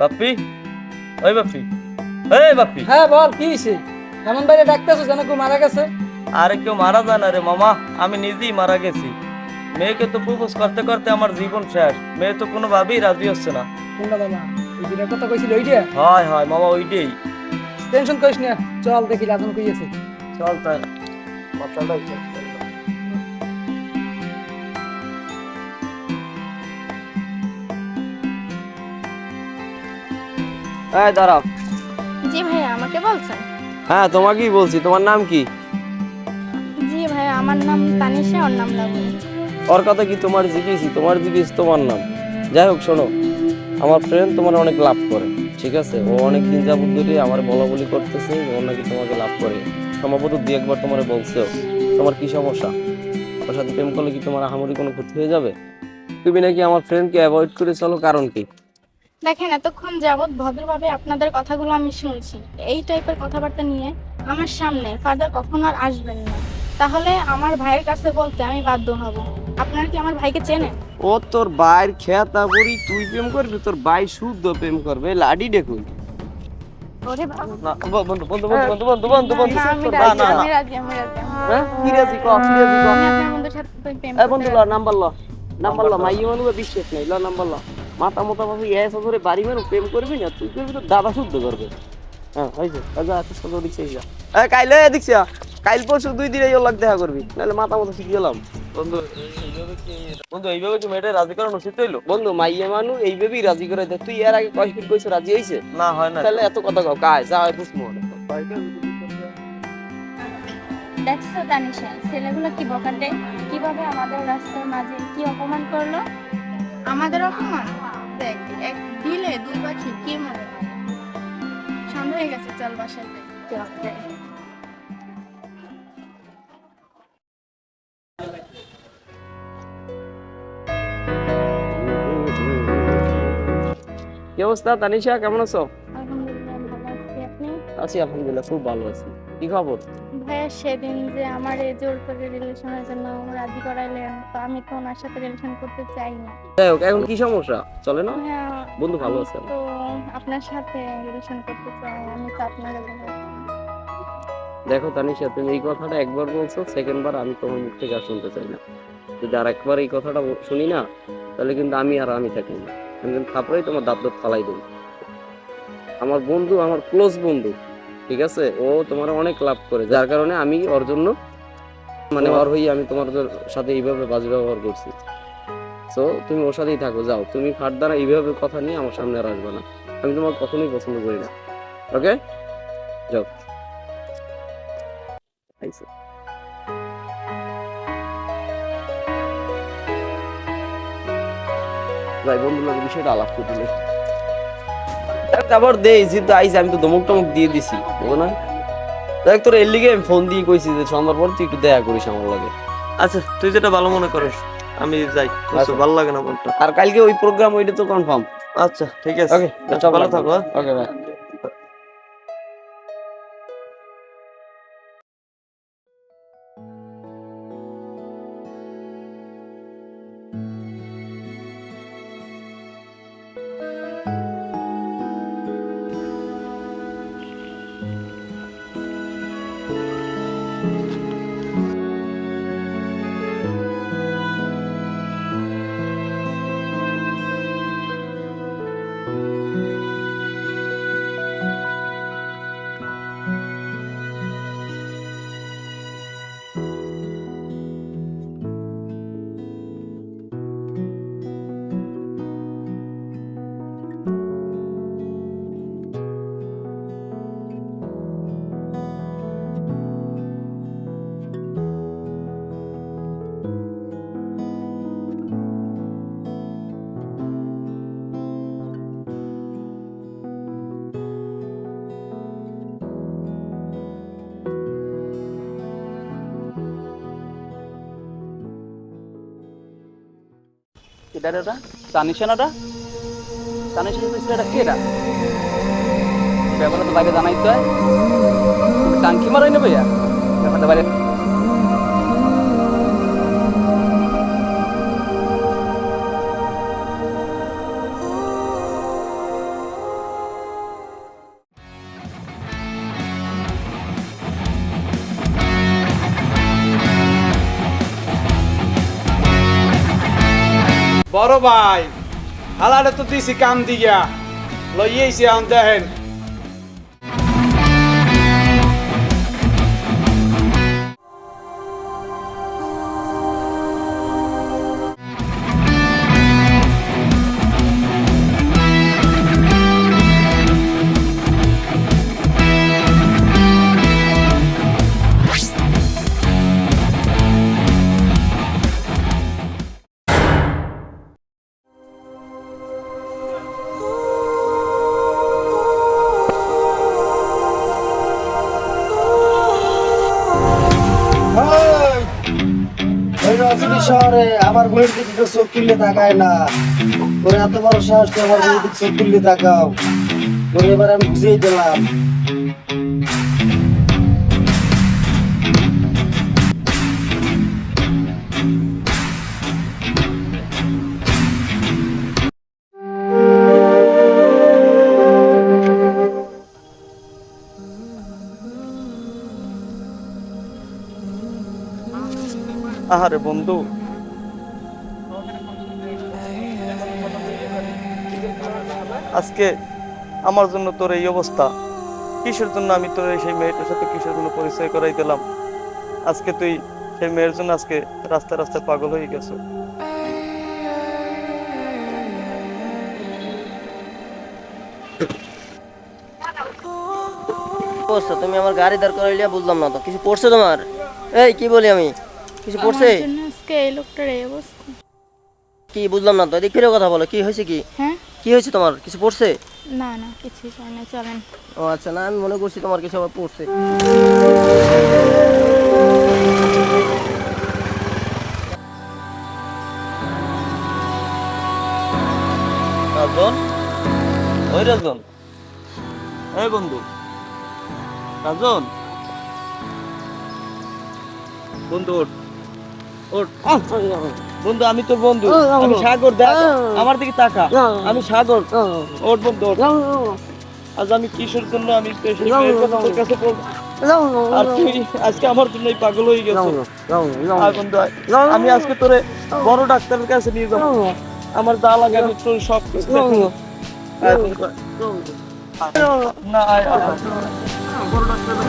বাপ্পি? হ্যাঁ বল বাইরে মারা গেছে? কেউ মারা রে মামা আমি নিজেই মারা গেছি। মেয়েকে তো প্রপোজ করতে করতে আমার জীবন শেষ। মেয়ে তো কোনো ভাবেই রাজি হচ্ছে না। কোনটা বাবা এই দিনের কথা কইছিল ওইটা হয় হয় মামা ওইটাই। টেনশন করিস না চল দেখি রাজন কই আছে। চল তাই এই দাঁড়াও। জি ভাইয়া আমাকে বলছেন? হ্যাঁ তোমাকেই বলছি তোমার নাম কি? জি ভাইয়া আমার নাম তানিশা ওর নাম লাবণী। ওর কথা কি তোমার জিজ্ঞেসি তোমার জিজ্ঞেস তোমার নাম। যাই হোক শোনো। আমার ফ্রেন্ড তোমার অনেক লাভ করে, ঠিক আছে? ও অনেক দিন যাবত ধরে আমার বলা বলি করতেছে ও নাকি তোমাকে লাভ করে। সম্ভবত দুই একবার তোমার বলছেও। তোমার কি সমস্যা? ওর সাথে প্রেম করলে কি তোমার আহামরি কোনো ক্ষতি হয়ে যাবে? তুমি নাকি আমার ফ্রেন্ডকে অ্যাভয়েড করে চলো, কারণ কি? দেখেন, এতক্ষণ যাবৎ ভদ্রভাবে আপনাদের কথাগুলো আমি শুনছি। এই টাইপের কথাবার্তা নিয়ে আমার সামনে ফাদার কখনো আর আসবেন না। তাহলে আমার ভাইয়ের কাছে বলতে আমি বাধ্য হব। আপনারা কি আমার ভাইকে চেনেন? ও তোর বাইর খেতা করি তুই প্রেম করবি তোর বাই শুদ্ধ প্রেম করবে লাডি দেখুন হ্যাঁ? মাথা বাড়ি প্রেম করবি না তুই করবি দাদা শুদ্ধ করবে। হ্যাঁ কাইলে দেখছি কাইল পরশু দুই দিনে দেখা করবি নাহলে মাথা মতো শিখে গেলাম। বন্ধু এই- এইভাবে কি বন্ধু এইভাবে কি মেয়েটা রাজি করানো উচিত হইল বন্ধু মাইয়ে মানুষ এই ভেবেই রাজি করে দেয় তুই এর আগে কয় ফিট কইছে রাজি হইছে? না হয় না। তাহলে এত কথা কও কাজ যা হয় বুঝমো দেখছ তানিশা ছেলেগুলো কি বকাটে কীভাবে আমাদের রাস্তার মাঝে কি অপমান করল? আমাদের অপমান? দেখ এক দিলে দুই পাখি কি মনে? সন্ধ্যা হয়ে গেছে চল বাসায় কি অবস্থা? তানিশা কেমন আছো? আছি আলহামদুলিল্লাহ খুব ভালো আছি। কি খবর? ভাইয়া সেদিন যে আমার এই জোর করে রিলেশনের জন্য রাজি করাইলেন তো আমি তো ওনার সাথে রিলেশন করতে চাই না যাই হোক এখন কি সমস্যা? চলে না? বন্ধু ভালো আছে? তো আপনার সাথে রিলেশন করতে চাই আমি তো আপনার দেখো তানিশা তুমি এই কথাটা একবার বলছো সেকেন্ড বার আমি তোমার মুখ থেকে আর শুনতে চাই না। যদি আর একবার এই কথাটা শুনি না তাহলে কিন্তু আমি আর আমি থাকি না। তারপরেই তোমার দাঁত দাঁত ফালাই দেবো। আমার বন্ধু আমার ক্লোজ বন্ধু ঠিক আছে? ও তোমার অনেক লাভ করে যার কারণে আমি ওর জন্য মানে ওর হয়ে আমি তোমার সাথে এইভাবে বাজে ব্যবহার করছি। তো তুমি ওর সাথেই থাকো যাও। তুমি ফার্দার এইভাবে কথা নিয়ে আমার সামনে আর আসবে না। আমি তোমার কখনোই পছন্দ করি না। ওকে যাও। আইসো। বিষয়টা আলাপ করে দিলে। তারপর দেই যেহেতু আইস আমি তো ধমক টমক দিয়ে দিছি বুঝো না? দেখ তোর এর লিগে ফোন দিয়ে কইছি যে সন্ধ্যার পর তুই একটু দেখা করিস আমার লাগে। আচ্ছা তুই যেটা ভালো মনে করিস আমি যাই। আচ্ছা। ভালো লাগে না মনটা আর কালকে ওই প্রোগ্রাম ওইটা তো কনফার্ম আচ্ছা ঠিক আছে। ওকে ভালো থাকো ওকে ওকে কেডা রে ওটা তানিশান ওটা তানিশান ছেলেটা কেডা ব্যাপারটা তো বাইরে জানাইতে হয়। টাঙ্কি মারাই না ভাইয়া ব্যাপারটা বাইরে বড় ভাই হালারে তো দিছি কাম দিয়া। লইয়েছি আন দেখেন বইয়ের দিকে তাকায় না তোর এত বড় সাহস তুই আমার বইয়ের দিকে চোখ তুললে তাকাও তোর এবার আমি বুঝিয়ে আহারে বন্ধু আজকে আমার জন্য তোর এই অবস্থা। কিসের জন্য আমি তোর এই সেই মেয়েটার সাথে কিসের জন্য পরিচয় করাই দিলাম? আজকে তুই সেই মেয়ের জন্য আজকে রাস্তায় রাস্তায় পাগল হয়ে গেছো। পড়ছো তুমি আমার গাড়ি দাঁড় করাইলিয়া বুঝলাম না তো কিছু পড়ছে তোমার? এই কি বলি আমি? কিছু পড়ছে? আজকে এই লোকটার এই অবস্থা। কি বুঝলাম না তো এদিক ফিরে কথা বলো কি হয়েছে কি? হ্যাঁ? কি হয়েছে তোমার? কিছু পড়ছে? না না কিছুই চাই না চলেন। ও আচ্ছা না আমি মনে করছি তোমার কিছু আবার পড়ছে। রাজন ওই রাজন এই বন্ধু। রাজন বন্ধু ওঠ। ওঠ। বন্ধু আমি তোর বন্ধু আমি সাগর দেখ আমার দিকে তাকা আমি সাগর ওঠ বন্ধু আজ আমি কিসের জন্য আমি তোর কাছে বলব আর তুই আজকে আমার জন্যই পাগল হয়ে গেছো। আমি আজকে তোরে বড় ডাক্তারের কাছে নিয়ে যাব আমার দা লাগে আমি তোর সব কিছু। না। বড় ডাক্তারের